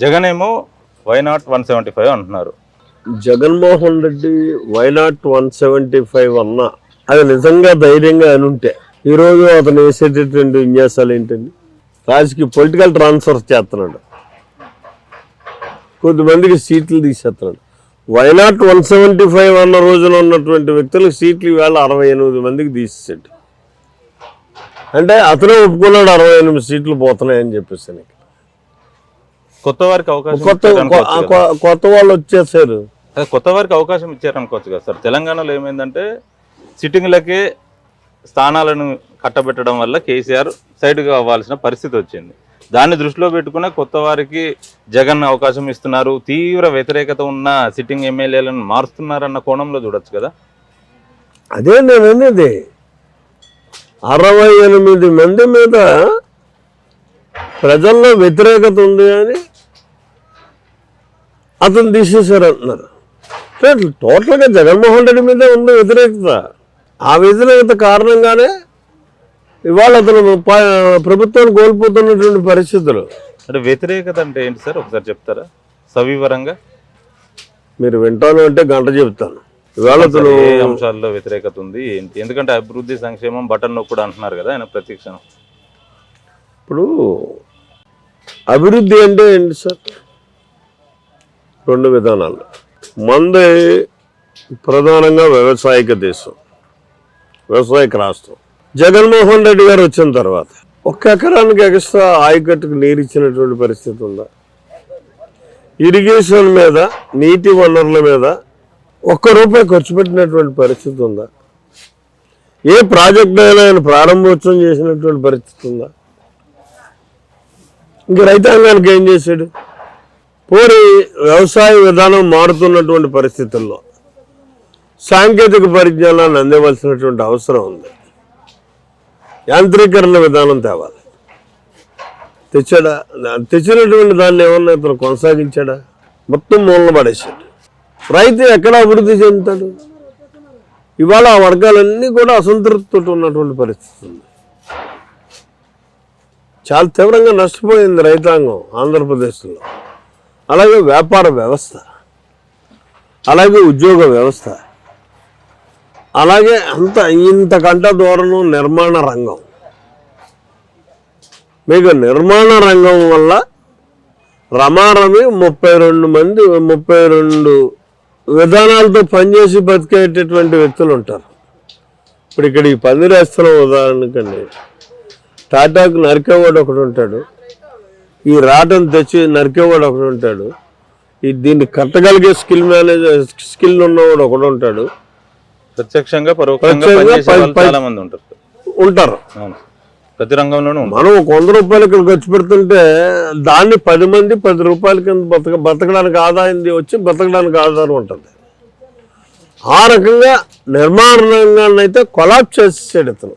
జగన్ ఏమో why not one seventy five అంటున్నారు. Jaganmohan Reddy why not one seventy five అన్నా అది నిజంగా ధైర్యంగా అని ఉంటే ఈరోజు అతను వేసేటటువంటి విన్యాసాలు ఏంటండి? రాజకీయ పొలిటికల్ ట్రాన్స్ఫర్ చేస్తున్నాడు. కొద్దిమందికి సీట్లు తీసేస్తున్నాడు. Why not one seventy five అన్న రోజున ఉన్నటువంటి వ్యక్తులకు సీట్లు ఇవాళ అరవై ఎనిమిది మందికి తీసేసాడు అంటే అతనే ఒప్పుకున్నాడు అరవై ఎనిమిది సీట్లు పోతున్నాయని చెప్పేసి నీకు కొత్త వారికి అవకాశం కొత్త కొత్త వాళ్ళు వచ్చేసారు. కొత్త వారికి అవకాశం ఇచ్చారనుకోవచ్చు కదా సార్. తెలంగాణలో ఏమైందంటే సిట్టింగ్లకే స్థానాలను కట్టబెట్టడం వల్ల కేసీఆర్ సైడ్గా అవ్వాల్సిన పరిస్థితి వచ్చింది. దాన్ని దృష్టిలో పెట్టుకునే కొత్త వారికి జగన్ అవకాశం ఇస్తున్నారు. తీవ్ర వ్యతిరేకత ఉన్న సిట్టింగ్ ఎమ్మెల్యేలను మారుస్తున్నారన్న కోణంలో చూడొచ్చు కదా. అదే నేను అనేది అరవై ఎనిమిది మంది మీద ప్రజల్లో వ్యతిరేకత ఉంది అని అతను తీసేశారు అంటున్నారు. అంటే టోటల్గా జగన్మోహన్ రెడ్డి మీదే ఉంది వ్యతిరేకత. ఆ వ్యతిరేకత కారణంగానే ఇవాళ అతను ప్రభుత్వాన్ని కోల్పోతున్నటువంటి పరిస్థితులు. అంటే వ్యతిరేకత అంటే ఏంటి సార్? ఒకసారి చెప్తారా? సవివరంగా? మీరు వింటాను అంటే గంట చెప్తాను. ఇవాళ అతను అంశాల్లో వ్యతిరేకత ఉంది ఏంటి? ఎందుకంటే అభివృద్ధి సంక్షేమం బటన్ నొక్కుడు అంటున్నారు కదా ఆయన ప్రతిక్షణం ఇప్పుడు అభివృద్ధి అంటే ఏంటి సార్? రెండు విధానాలు. మంది ప్రధానంగా వ్యవసాయక దేశం వ్యవసాయక రాష్ట్రం. జగన్మోహన్ రెడ్డి గారు వచ్చిన తర్వాత ఒక్క ఎకరానికి ఎక్స్ట్రా ఆయకట్టుకు నీరు ఇచ్చినటువంటి పరిస్థితి ఉందా? ఇరిగేషన్ మీద నీటి వనరుల మీద ఒక్క రూపాయి ఖర్చు పెట్టినటువంటి పరిస్థితి ఉందా? ఏ ప్రాజెక్ట్ అయినా ఆయన ప్రారంభోత్సవం చేసినటువంటి పరిస్థితి ఉందా? ఇంక రైతాంగానికి ఏం చేశాడు? పోరి వ్యవసాయ విధానం మారుతున్నటువంటి పరిస్థితుల్లో సాంకేతిక పరిజ్ఞానాన్ని అందివలసినటువంటి అవసరం ఉంది. యాంత్రీకరణ విధానం తేవాలి. తెచ్చాడా? తెచ్చినటువంటి దాన్ని ఏమన్నా ఇతను కొనసాగించాడా? మొత్తం మూలన పడేసాడు రైతు ఎక్కడ అభివృద్ధి చెందుతాడు? ఇవాళ ఆ వర్గాలన్నీ కూడా అసంతృప్తితో ఉన్నటువంటి పరిస్థితి ఉంది. చాలా తీవ్రంగా నష్టపోయింది రైతాంగం ఆంధ్రప్రదేశ్లో. అలాగే వ్యాపార వ్యవస్థ అలాగే ఉద్యోగ వ్యవస్థ అలాగే అంత ఇంతకంట దూరం నిర్మాణ రంగం. మీకు నిర్మాణ రంగం వల్ల రమారమి ముప్పై రెండు మంది ముప్పై రెండు విధానాలతో పనిచేసి బతికేటటువంటి వ్యక్తులు ఉంటారు. ఇప్పుడు ఇక్కడ ఈ పందిరేస్తున్న ఉదాహరణకండి. టాటాకు నరికేవాడు ఒకడు ఉంటాడు. ఈ రాటను తెచ్చి నరికేవాడు ఒకడు ఉంటాడు. ఈ దీన్ని కట్టగలిగే స్కిల్ మేనేజర్ స్కిల్ ఉన్నవాడు ఒకడు ఉంటాడు. ప్రత్యక్షంగా ఉంటారు. ప్రతి రంగంలోనూ మనం ఒక వంద రూపాయలు ఇక్కడ ఖర్చు పెడుతుంటే దాన్ని పది మంది పది రూపాయల కింద బతక బతకడానికి ఆదాయం వచ్చి బతకడానికి ఆధారం ఉంటుంది. ఆ రకంగా నిర్మాణ రంగాన్ని అయితే కొలాప్ చేసేసాడు ఇతను.